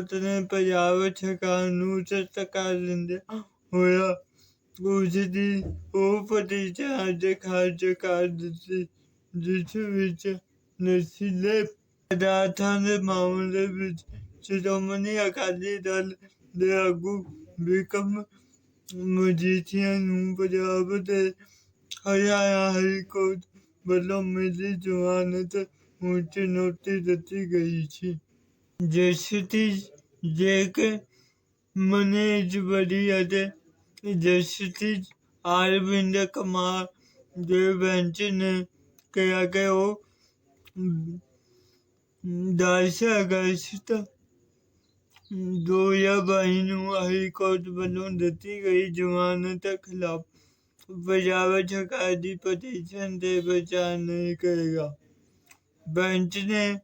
Court ਨੇ ਪੰਜਾਬ ਸਰਕਾਰ ਨੂੰ ਸਖਤ ਦਿੰਦੇ ਹੋਇਆ ਉਸ ਦੀ ਉਹ ਪਟੀਸ਼ਨ ਅੱਜ ਖਾਰਜ ਕਰ ਦਿੱਤੀ, ਜਿਸ ਵਿੱਚ ਨਸ਼ੀਲੇ ਪਦਾਰਥਾਂ ਦੇ ਮਾਮਲੇ ਵਿੱਚ ਸ਼੍ਰੋਮਣੀ ਅਕਾਲੀ ਦਲ ਦੇ ਆਗੂ ਬਿਕਮ ਮਜੀਠੀਆ ਨੂੰ ਪੰਜਾਬ ਦੇ ਹਰਿਆਣਾ ਹਾਈ ਕੋਰਟ ਵੱਲੋਂ ਮਿਲੀ ਜ਼ਮਾਨਤ ਮੁੱਚ ਨੋਟਿਸ ਦਿੱਤੀ ਗਈ ਸੀ। ਜਸਟਿਸ ਜੇਕੇ ਮਨੇਜ ਬੜੀ ਅਤੇ ਜਸਟਿਸ ਅਰਵਿੰਦ ਕੁਮਾਰ ਦੇ ਬੈਂਚ ਨੇ ਕਿਹਾ ਕਿ ਉਹ 10 ਅਗਸਤ 2022 ਨੂੰ ਹਾਈ ਕੋਰਟ ਵੱਲੋਂ ਦਿੱਤੀ ਗਈ ਜ਼ਮਾਨਤ ਖਿਲਾਫ ਪੰਜਾਬ ਸਰਕਾਰ ਦੀ ਪਟੀਸ਼ਨ ਤੇ ਵਿਚਾਰ ਨਹੀਂ ਕਰੇਗਾ। ਬੈਂਚ ਨੇ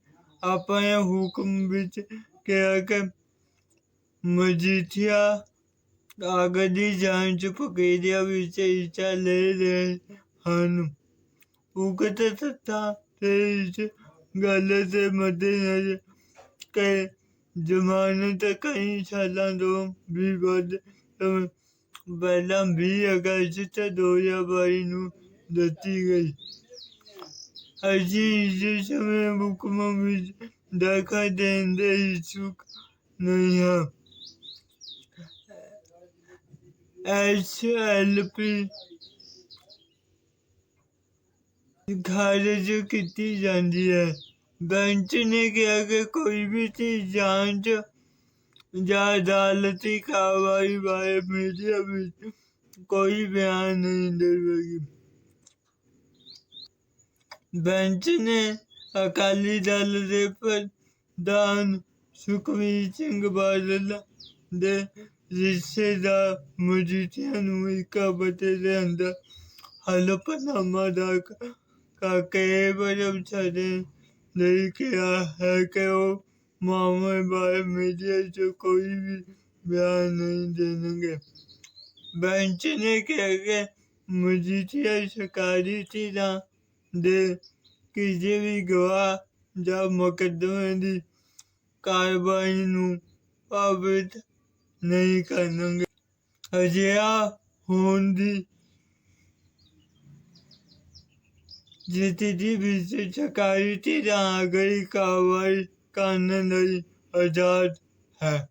ਆਪਣੇ ਹੁਕਮ ਵਿੱਚ ਕਿਹਾ ਕਿ ਮਜੀਠੀਆ ਅਗਲੀ ਜਾਂਚ ਪ੍ਰਕਿਰਿਆ ਵਿੱਚ ਹਿੱਸਾ ਲੈ ਰਹੇ ਹਨ। ਉਕਤ ਤੱਥਾਂ ਤੇ ਇਸ ਗੱਲ ਦੇ ਮੱਦੇਨਜ਼ਰ ਕਿ ਜ਼ਮਾਨਤ ਕਈ ਸਾਲਾਂ ਤੋਂ ਵੀ ਵੱਧ ਪਹਿਲਾਂ 20 ਅਗਸਤ 2022 ਨੂੰ ਦਿੱਤੀ ਗਈ। ਅਸੀਂ ਇਸ ਸਮੇਂ ਹੁਕਮ ਵਿੱਚ ਦਖਲ ਦੇਣ ਦੇ ਇਛੁਕ ਨਹੀਂ ਹਾਂ ਐਸਐਲਪੀ ਖਾਰਜ ਕੀਤੀ ਜਾਂਦੀ ਹੈ ਬੈਂਚ ਨੇ ਕਿਹਾ ਕਿ ਕੋਈ ਵੀ ਚੀਜ਼ ਜਾਂਚ ਜਾਂ ਅਦਾਲਤੀ ਕਾਰਵਾਈ ਬਾਰੇ ਮੀਡੀਆ ਵਿੱਚ ਕੋਈ ਬਿਆਨ ਨਹੀਂ ਦੇਵੇਗੀ ਬੈਂਚ ਨੇ ਅਕਾਲੀ ਦਲ ਦੇ ਪ੍ਰਧਾਨ ਸੁਖਵੀਰ ਸਿੰਘ ਬਾਦਲ ਦੇ ਰਿਸ਼ਤੇ ਦਾ ਮਜੀਠੀਆ ਨੂੰ ਇੱਕ ਹਫ਼ਤੇ ਦੇ ਅੰਦਰ ਹਲਫਨਾਮਾ ਦਾ ਕਰਕੇ ਵਜਬ ਛੱਡੇ ਲਈ ਕਿਹਾ ਹੈ ਕਿ ਉਹ ਮਾਮਲੇ ਬਾਰੇ ਮੀਡੀਆ 'ਚ ਕੋਈ ਵੀ ਬਿਆਨ ਨਹੀਂ ਦੇਣਗੇ। ਬੈਂਚ ਨੇ ਕਿਹਾ ਕਿ ਮਜੀਠੀਆ ਸ਼ਿਕਾਰੀ ਧਿਰਾਂ ਦੇ ਦੇ ਕਿਸੇ ਵੀ ਗਵਾਹ ਜਾਂ ਮੁਕੱਦਮੇ ਦੀ ਕਾਰਵਾਈ ਨੂੰ ਪ੍ਰਭਾਵਿਤ ਨਹੀਂ ਕਰਨਗੇ। ਅਜਿਹਾ ਹੋਣ ਦੀ ਸਥਿਤੀ ਵਿੱਚ ਸਰਕਾਰੀ ਧਿਰਾਂ ਅਗਲੀ ਕਾਰਵਾਈ ਕਰਨ ਲਈ ਆਜ਼ਾਦ ਹੈ।